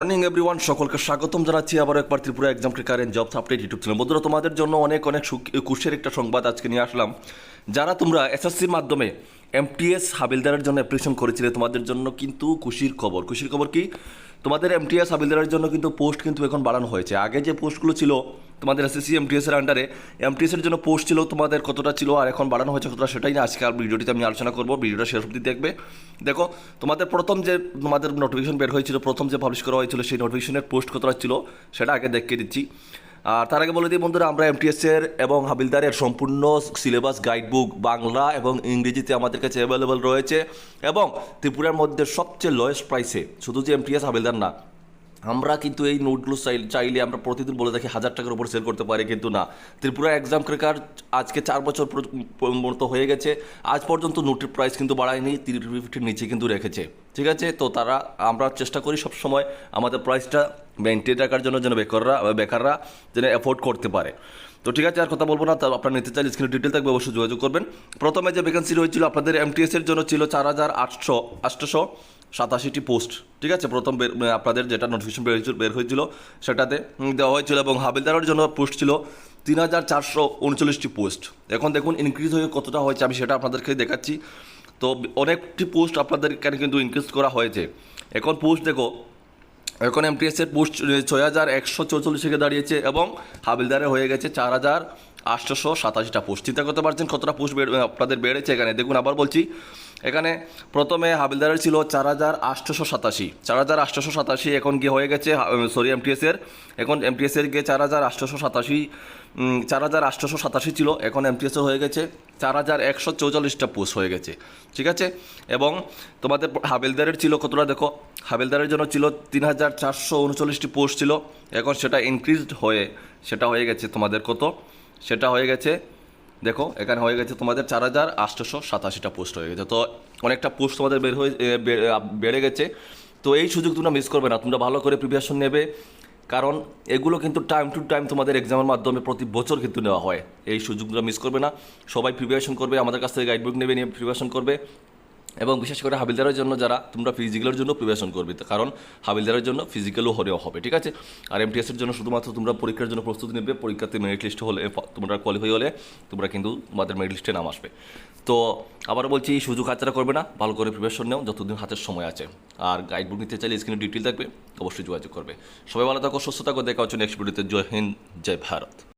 Morning everyone সকলকে স্বাগতম জানাচ্ছি আবার একবার Tripura exam tracker job update YouTube channel বন্ধুরা, তোমাদের জন্য অনেক অনেক খুশির একটা সংবাদ আজকে নিয়ে আসলাম। যারা তোমরা এসএসসির মাধ্যমে এমটিএস হাবিলদারের জন্য অ্যাপ্লিকেশন করেছিলে, তোমাদের জন্য কিন্তু খুশির খবর। খুশির খবর কি? তোমাদের এমটিএস হাবিলদারের জন্য কিন্তু পোস্ট কিন্তু এখন বাড়ানো হয়েছে। আগে যে পোস্টগুলো ছিল, তোমাদের এসএসসি এমটিএসের আন্ডারে এমটিএসের জন্য পোস্ট ছিল তোমাদের কতটা ছিল আর এখন বাড়ানো হয়েছে কতটা সেটাই না, আজকে আর ভিডিওটিতে আমি আলোচনা করব, ভিডিওটা শেষ অবধি দেখবে। দেখো, তোমাদের প্রথম যে তোমাদের নোটিফিকেশন বের হয়েছিল, প্রথম যে পাবলিশ করা হয়েছিল, সেই নোটিফিকেশনের পোস্ট কতটা ছিল, সেটা আগে দেখিয়ে দিচ্ছি। আর তার আগে বলে দিই বন্ধুরা, আমরা এমটিএস এর এবং হাবিলদারের সম্পূর্ণ সিলেবাস গাইডবুক বাংলা এবং ইংরেজিতে আমাদের কাছে অ্যাভেলেবল রয়েছে এবং ত্রিপুরার মধ্যে সবচেয়ে লোয়েস্ট প্রাইসে শুধু যে এমটিএস হাবিলদার না আমরা কিন্তু এই নোটগুলো চাই- চাইলে আমরা প্রতিদিন বলে থাকি হাজার টাকার উপর সেল করতে পারি, কিন্তু না। ত্রিপুরা এক্সাম ক্রেকার আজকে চার বছর মতো হয়ে গেছে। আজ পর্যন্ত নোটের প্রাইস কিন্তু বাড়ায়নি, তিরিশ ফিফটির নিচে কিন্তু রেখেছে। ঠিক আছে? তো তারা, আমরা চেষ্টা করি সব সময় আমাদের প্রাইসটা মেনটেন রাখার জন্য যেন বেকাররা বেকাররা যেন অ্যাফোর্ড করতে পারে। তো ঠিক আছে, আর কথা বলব না, তা আপনার নিতে চাইলে স্ক্রিনে ডিটেল থাকবে, অবশ্যই যোগাযোগ করবেন। প্রথমে যে ভ্যাকেন্সি রয়েছিল আপনাদের এমটিএস এর জন্য ছিল চার হাজার আটশো আটশোশো সাতাশিটি পোস্ট, ঠিক আছে? প্রথম মানে আপনাদের যেটা নোটিফিকেশন বের হয়েছিল বের হয়েছিল, সেটাতে দেওয়া হয়েছিল এবং হাবিলদারের জন্য পোস্ট ছিল তিন হাজার চারশো উনচল্লিশটি পোস্ট। এখন দেখুন ইনক্রিজ হয়ে কতটা হয়েছে, আমি সেটা আপনাদেরকে দেখাচ্ছি। তো অনেকটি পোস্ট আপনাদের এখানে কিন্তু ইনক্রিজ করা হয়েছে। এখন পোস্ট দেখো, এখন এমটিএসের পোস্ট, ছয় হাজার একশো চৌচল্লিশ থেকে দাঁড়িয়েছে এবং হাবিলদারে হয়ে গেছে চার হাজার আটশোশো সাতাশিটা পোস্ট চিন্তা করতে পারছেন কতটা পোস্ট আপনাদের বেড়েছে এখানে? দেখুন, আবার বলছি, এখানে প্রথমে হাবিলদারের ছিল চার হাজার আটশোশো সাতাশি। চার হাজার আটশোশো সাতাশি এখন গিয়ে হয়ে গেছে সরি এমটিএস এর। এখন এমটিএস এর গিয়ে চার হাজার আটশোশো সাতাশি চার হাজার আটশোশো সাতাশি ছিল, এখন এমটিএস এর হয়ে গেছে, চার হাজার একশো চৌচল্লিশটা পোস্ট হয়ে গেছে। ঠিক আছে? এবং তোমাদের হাবিলদারের ছিল কতটা দেখো? হাবিলদারের জন্য ছিল তিন হাজার চারশো উনচল্লিশটি পোস্ট ছিল, এখন সেটা ইনক্রিজড হয়ে সেটা হয়ে গেছে তোমাদের কত? সেটা হয়ে গেছে। দেখো, এখানে হয়ে গেছে তোমাদের চার হাজার আটশোশো সাতাশিটা পোস্ট হয়ে গেছে। তো অনেকটা পোস্ট তোমাদের বের হয়ে বেড়ে গেছে। তো এই সুযোগ তোমরা মিস করবে না। তোমরা ভালো করে প্রিপারেশন নেবে। কারণ এগুলো কিন্তু টাইম টু টাইম তোমাদের এক্সামের মাধ্যমে প্রতি বছর কিন্তু নেওয়া হয়। এই সুযোগগুলো মিস করবে না। সবাই প্রিপারেশন করবে, আমাদের কাছ থেকে গাইডবুক নেবে, নিয়ে প্রিপারেশন করবে। এবং বিশেষ করে হাবিলদারের জন্য যারা, তোমরা ফিজিক্যালের জন্য প্রিপারেশন করবে। কারণ হাবিলদারের জন্য ফিজিক্যালও হলেও হবে, ঠিক আছে? আর এমটিএস এর জন্য শুধুমাত্র তোমরা পরীক্ষার জন্য প্রস্তুতি নেবে, পরীক্ষাতে মেরিট লিস্ট হলে তোমরা কোয়ালিফাই হলে তোমরা কিন্তু তোমাদের মেরিট লিস্টে নাম আসবে। তো আবার বলছি এই সুযোগ হাতছাড়া করবে না, ভালো করে প্রিপারেশন নেও, যতদিন হাতের সময় আছে। আর গাইডবুক নিতে চাইলে স্ক্রিনে ডিটেল থাকবে, অবশ্যই যোগাযোগ করবে। সবাই ভালো থাকো, সুস্থ থাকো, দেখা হচ্ছে নেক্সট ভিডিওতে জয় হিন্দ, জয় ভারত।